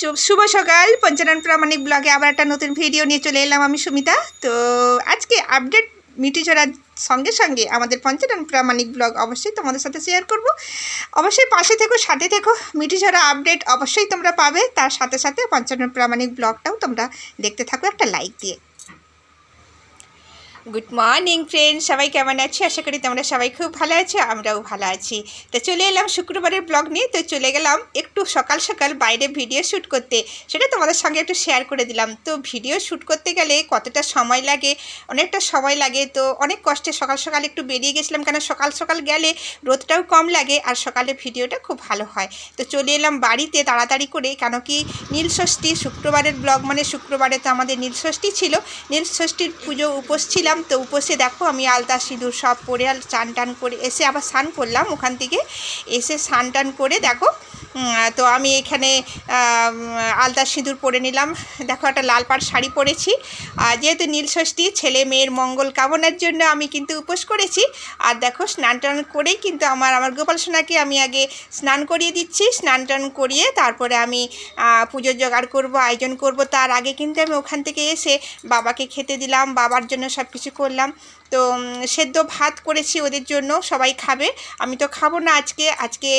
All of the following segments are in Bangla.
শুভ সকাল। পঞ্চানন প্রামাণিক ব্লগে আবার একটা নতুন ভিডিও নিয়ে চলে এলাম আমি সুমিতা। তো আজকে আপডেট মিটি ছড়ার সঙ্গে সঙ্গে আমাদের পঞ্চানন প্রামাণিক ব্লগ অবশ্যই তোমাদের সাথে শেয়ার করব। অবশ্যই পাশে থেকো, সাথে থেকো। মিটি ছড়া আপডেট অবশ্যই তোমরা পাবে। তার সাথে সাথে পঞ্চানন প্রামাণিক ব্লগটাও তোমরা দেখতে থাকো একটা লাইক দিয়ে। গুড মর্নিং ফ্রেন্ড সবাই কেমন আছি? আশা করি তোমরা সবাই খুব ভালো আছো, আমরাও ভালো আছি। তো চলে এলাম শুক্রবারের ব্লগ নিয়ে। তো চলে গেলাম একটু সকাল সকাল বাইরে ভিডিও শ্যুট করতে। সেটা তোমাদের সঙ্গে একটু শেয়ার করে দিলাম। তো ভিডিও শ্যুট করতে গেলে কতটা সময় লাগে? অনেকটা সময় লাগে। তো অনেক কষ্টে সকাল সকাল একটু বেরিয়ে গেছিলাম কেন সকাল সকাল গেলে রোদটাও কম লাগে আর সকালে ভিডিওটা খুব ভালো হয়। তো চলে এলাম বাড়িতে তাড়াতাড়ি করে। কেন কি নীলষষ্ঠী শুক্রবারের ব্লগ মানে শুক্রবারে তো আমাদের নীলষষ্ঠী ছিল। নীলষষ্ঠীর পুজো উপোস ছিলাম। তো উপসে দেখো আমি আলতা সিঁদুর সব পরে আর চান টান করে এসে আবার স্নান করলাম ওখান থেকে। এসে স্নান টান করে দেখো তো আমি এখানে আলতা সিঁদুর পরে নিলাম। দেখো, একটা লাল পাড় শাড়ি পরেছি। আর যেহেতু নীলষষ্ঠী ছেলে মেয়ের মঙ্গল কামনার জন্য আমি কিন্তু উপোস করেছি। আর দেখো, স্নান টান করেই কিন্তু আমার আমার গোপাল সোনাকে আমি আগে স্নান করিয়ে দিচ্ছি। স্নান টান করিয়ে তারপরে আমি পুজোর জোগাড় করব, আয়োজন করব। তার আগে কিন্তু আমি ওখান থেকে এসে বাবাকে খেতে দিলাম, বাবার জন্য সব কিছু করলাম। তো সেদ্ধ ভাত করেছি ওদের জন্য, সবাই খাবে। আমি তো খাব না আজকে। আজকে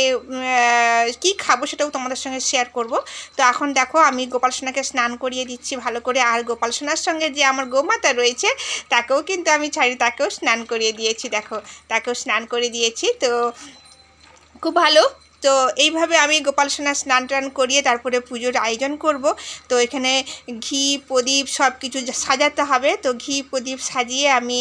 কি খাব সেটাও তোমাদের সঙ্গে শেয়ার করব। তো এখন দেখো আমি গোপাল সোনাকে স্নান করিয়ে দিচ্ছি ভালো করে। আর গোপাল সোনার সঙ্গে যে আমার গোমাতা রয়েছে, তাকেও কিন্তু আমি ছাড়ি, তাকেও স্নান করিয়ে দিয়েছি, দেখো। তাকেও স্নান করে দিয়েছি, তো খুব ভালো। তো এইভাবে আমি গোপাল সোনা স্নান টান করিয়ে তারপরে পুজোর আয়োজন করব। তো এখানে ঘি, প্রদীপ সব কিছু সাজাতে হবে। তো ঘি, প্রদীপ সাজিয়ে আমি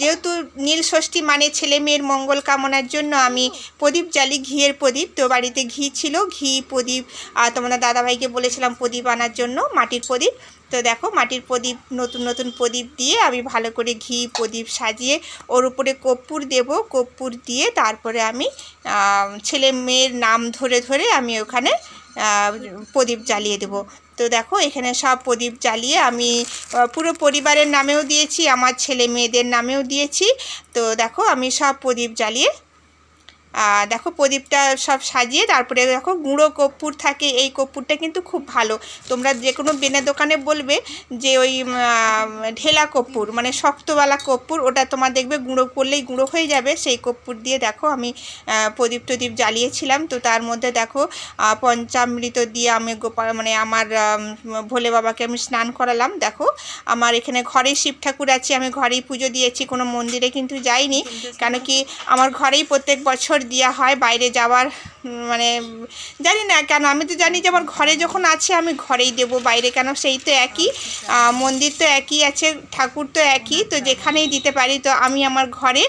যেহেতু নীল ষষ্ঠী মানে ছেলে মেয়ের মঙ্গল কামনার জন্য আমি প্রদীপ জ্বালি, ঘিয়ের প্রদীপ। তো বাড়িতে ঘি ছিল, ঘি, প্রদীপ আর তোমাদের দাদাভাইকে বলেছিলাম প্রদীপ আনার জন্য, মাটির প্রদীপ। তো দেখো মাটির প্রদীপ, নতুন নতুন প্রদীপ দিয়ে আমি ভালো করে ঘি প্রদীপ সাজিয়ে ওর উপরে কর্পূর দেব। কর্পূর দিয়ে তারপরে আমি ছেলে মেয়ের নাম ধরে ধরে আমি ওখানে প্রদীপ জ্বালিয়ে দেব। তো দেখো এখানে সব প্রদীপ জ্বালিয়ে আমি পুরো পরিবারের নামেও দিয়েছি, আমার ছেলে মেয়েদের নামেও দিয়েছি। তো দেখো আমি সব প্রদীপ জ্বালিয়ে দেখো প্রদীপটা সব সাজিয়ে তারপরে দেখো গুঁড়ো কর্পূর থাকে এই কর্পূরটা কিন্তু খুব ভালো। তোমরা যে কোনো বেনে দোকানে বলবে যে ওই ঢেলা কর্পূর মানে শক্তওয়ালা কর্পূর ওটা তোমার দেখবে গুঁড়ো করলেই গুঁড়ো হয়ে যাবে। সেই কর্পূর দিয়ে দেখো আমি প্রদীপ টদীপ জ্বালিয়েছিলাম। তো তার মধ্যে দেখো পঞ্চামৃত দিয়ে আমি গোপাল মানে আমার ভোলে বাবাকে আমি স্নান করালাম। দেখো আমার এখানে ঘরেই শিব ঠাকুর আছে আমি ঘরেই পুজো দিয়েছি কোনো মন্দিরে কিন্তু যাইনি। কেন কি আমার ঘরেই প্রত্যেক বছর দেওয়া হয়, বাইরে যাওয়ার মানে জানি না কেন, আমি তো জানি যে আমার ঘরে যখন আছে আমি ঘরেই দেব, বাইরে কেন সেই তো একই মন্দির তো একই আছে, ঠাকুর তো একই, তো যেখানেই দিতে পারি তো আমি আমার ঘরে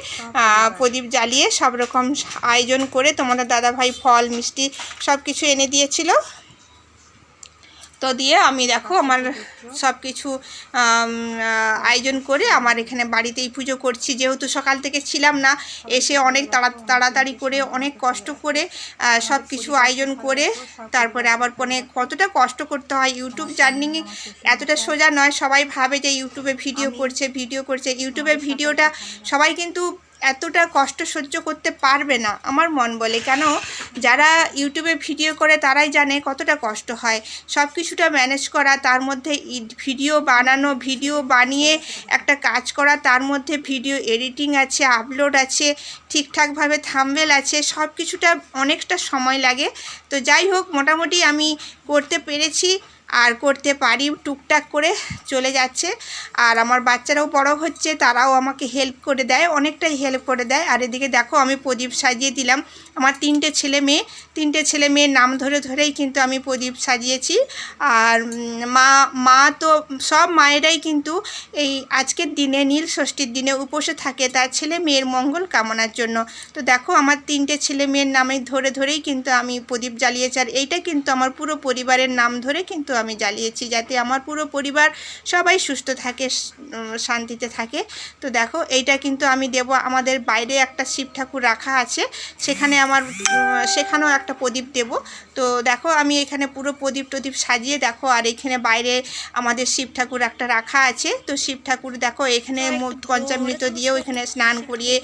প্রদীপ জ্বালিয়ে সব রকম আয়োজন করে তোমাদের দাদাভাই ফল, মিষ্টি সব কিছু এনে দিয়েছিল। তো দিয়ে আমি দেখো আমার সব কিছু আয়োজন করে আমার এখানে বাড়িতেই পুজো করছি। যেহেতু সকাল থেকে ছিলাম না, এসে অনেক তাড়া, তাড়াতাড়ি করে, অনেক কষ্ট করে সব কিছু আয়োজন করে, তারপরে আবার মানে কতটা কষ্ট করতে হয় ইউটিউব জার্নিং এতটা সোজা নয়। সবাই ভাবে যে ইউটিউবে ভিডিও করছে ভিডিও করছে। ইউটিউবে ভিডিওটা সবাই কিন্তু এতটা কষ্ট সহ্য করতে পারবে না, আমার মন বলে। কেন? যারা ইউটিউবে ভিডিও করে তারাই জানে কতটা কষ্ট হয়। সব কিছুটা ম্যানেজ করা, তার মধ্যে ভিডিও বানানো ভিডিও বানিয়ে একটা কাজ করা, তার মধ্যে ভিডিও এডিটিং আছে আপলোড আছে, ঠিকঠাকভাবে থামবেল আছে সব কিছুটা অনেকটা সময় লাগে। তো যাই হোক, মোটামুটি আমি করতে পেরেছি। আর করতে পারি, টুকটাক করে চলে যাচ্ছে। আর আমার বাচ্চারাও বড় হচ্ছে, তারাও আমাকে হেল্প করে দেয়, অনেকটাই হেল্প করে দেয়। আর এদিকে দেখো আমি প্রদীপ সাজিয়ে দিলাম। আমার তিনটে ছেলে মেয়ে, তিনটে ছেলে মেয়ের নাম ধরে ধরেই কিন্তু আমি প্রদীপ সাজিয়েছি। আর মা মা তো সব মায়েরাই কিন্তু এই আজকের দিনে, নীল ষষ্ঠীর দিনে উপসে থাকে, তার ছেলে মেয়ের মঙ্গল কামনার জন্য। তো দেখো আমার তিনটে ছেলে মেয়ের নামে ধরে ধরেই কিন্তু আমি প্রদীপ জ্বালিয়েছি। আর এইটা কিন্তু আমার পুরো পরিবারের নাম ধরে কিন্তু আমি জ্বালিয়েছি যাতে আমার পুরো পরিবার সবাই সুস্থ থাকে শান্তিতে থাকে। তো দেখো এইটা কিন্তু আমি দেব আমাদের বাইরে একটা শিব ঠাকুর রাখা আছে। সেখানে আমার সেখানেও একটা প্রদীপ দেব। তো দেখো আমি এখানে পুরো প্রদীপ টদীপ সাজিয়ে দেখো আর এখানে বাইরে আমাদের শিব ঠাকুর একটা রাখা আছে। তো শিব ঠাকুর দেখো এখানে পঞ্চামৃত দিয়েও এখানে স্নান করিয়ে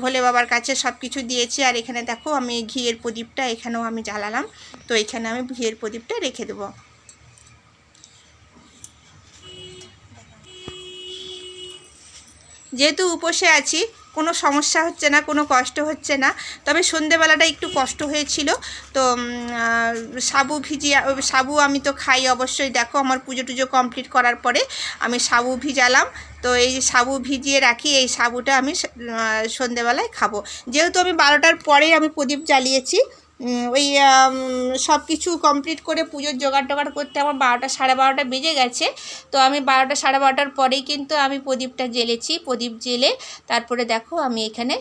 ভোলে বাবার কাছে সব কিছু দিয়েছি। আর এখানে দেখো আমি ঘিয়ের প্রদীপটা এখানেও আমি জ্বালালাম। তো এখানে আমি ঘিয়ের প্রদীপটা রেখে দেবো। যেহেতু উপসে আছি, কোনো সমস্যা হচ্ছে না, কোনো কষ্ট হচ্ছে না। তবে সন্ধেবেলাটা একটু কষ্ট হয়েছিল। তো সাবু ভিজিয়ে, সাবু আমি তো খাই অবশ্যই। দেখো আমার পুজো টুজো কমপ্লিট করার পরে আমি সাবু ভিজালাম। তো এই সাবু ভিজিয়ে রাখি, এই সাবুটা আমি সন্ধেবেলায় খাব। যেহেতু আমি বারোটার পরেই আমি প্রদীপ জ্বালিয়েছি ওই সব কিছু কমপ্লিট করে পুজোর জোগাড় টোগাড় করতে আমার বারোটা, সাড়ে বারোটা বেজে গেছে। তো আমি বারোটা, সাড়ে বারোটার পরেই কিন্তু আমি প্রদীপটা জ্বেলেছি, প্রদীপ জেলে তারপরে দেখো আমি এখানে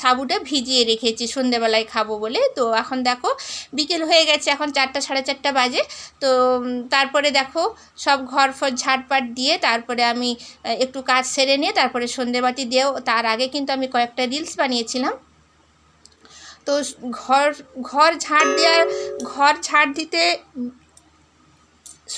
সাবুটা ভিজিয়ে রেখেছি, সন্ধেবেলায় খাব বলে। তো এখন দেখো বিকেল হয়ে গেছে, এখন চারটা, সাড়ে চারটা বাজে। তো তারপরে দেখো সব ঘর ফর ঝাড়পাট দিয়ে তারপরে আমি একটু কাজ সেরে নিয়ে তারপরে সন্ধেবাতি দিয়েও, তার আগে কিন্তু আমি কয়েকটা রিলস বানিয়েছিলাম। তো ঘর ঘর ঝাড় দেওয়ার ঘর ঝাড় দিতে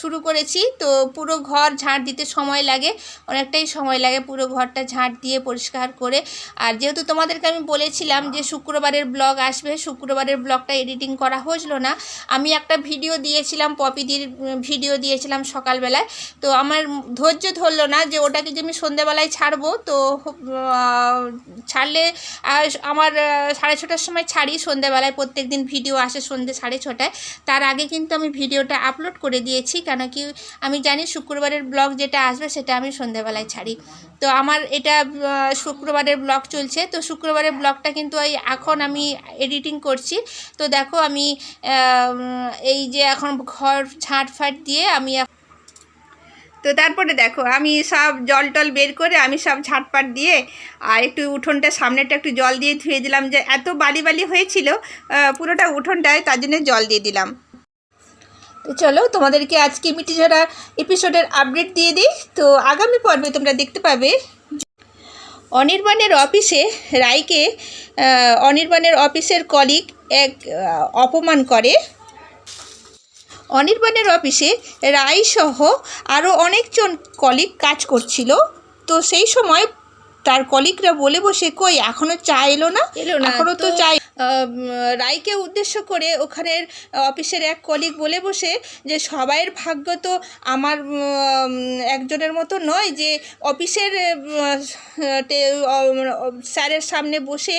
শুরু করেছি। তো পুরো ঘর ঝাড় দিতে সময় লাগে, অনেকটাই সময় লাগে পুরো ঘরটা ঝাড় দিয়ে পরিষ্কার করে। আর যেহেতু তোমাদেরকে আমি বলেছিলাম যে শুক্রবারের ব্লগ আসবে, শুক্রবারের ব্লগটা এডিটিং করা হয়েছিল না, আমি একটা ভিডিও দিয়েছিলাম, পপিদির ভিডিও দিয়েছিলাম সকালবেলায়। তো আমার ধৈর্য ধরলো না যে ওটাকে যে আমি সন্ধ্যেবেলায় ছাড়বো, তো ছাড়লে আমার সাড়ে ছটার সময় ছাড়ি সন্ধ্যেবেলায় প্রত্যেক দিন ভিডিও আসে সন্ধ্যে সাড়ে ছটায়। তার আগে কিন্তু আমি ভিডিওটা আপলোড করে দিয়েছি। কেন কি আমি জানি শুক্রবারের ব্লগ যেটা আসবে সেটা আমি সন্ধ্যেবেলায় ছাড়ি। তো আমার এটা শুক্রবারের ব্লগ চলছে। তো শুক্রবারের ব্লগটা কিন্তু এই এখন আমি এডিটিং করছি। তো দেখো আমি এই যে এখন ঘর ঝাঁট ফাট দিয়ে আমি তো তারপরে দেখো আমি সব জল টল বের করে আমি সব ঝাটপাট দিয়ে, আর একটু উঠোনটা সামনেটা একটু জল দিয়ে ধুয়ে দিলাম। যে এত বালি বালি হয়েছিল পুরোটা উঠোনটায় তার জন্য জল দিয়ে দিলাম। তো চলো, তোমাদেরকে আজকে মিটি ঝরা এপিসোডের আপডেট দিয়ে দিই। তো আগামী পর্বে তোমরা দেখতে পাবে অনির্বাণের অফিসে রায়কে অনির্বাণের অফিসের কলিগ এক অপমান করে। অনির্বাণের অফিসে রায়সহ আরও অনেকজন কলিগ কাজ করছিল। তো সেই সময় তার কলিগরা বলে বসে কই এখনও চা এলো না? এলো না, এখনও তো তো- চা রায়কে উদ্দেশ্য করে ওখানের অফিসের এক কলিগ বলে বসে যে সবাইয়ের ভাগ্য তো আমার একজনের মতো নয় যে অফিসের স্যারের সামনে বসে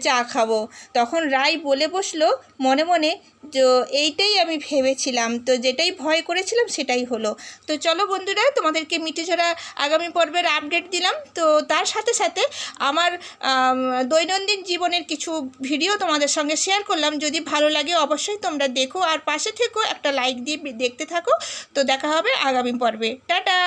চা খাব। তখন রায় বলে বসল মনে মনে যে এইটাই আমি ভেবেছিলাম। তো যেটাই ভয় করেছিলাম সেটাই হলো। তো চলো বন্ধুরা তোমাদেরকে মিঠেঝরা আগামী পর্বের আপডেট দিলাম। তো তার সাথে সাথে সাথে আমার দৈনন্দিন জীবনের কিছু ভিডিও তোমাদের সঙ্গে শেয়ার করলাম। যদি ভালো লাগে অবশ্যই তোমরা দেখো। আর পাশে থেকেও একটা লাইক দিয়ে দেখতে থাকো। তো দেখা হবে আগামী পর্বে। টাটা!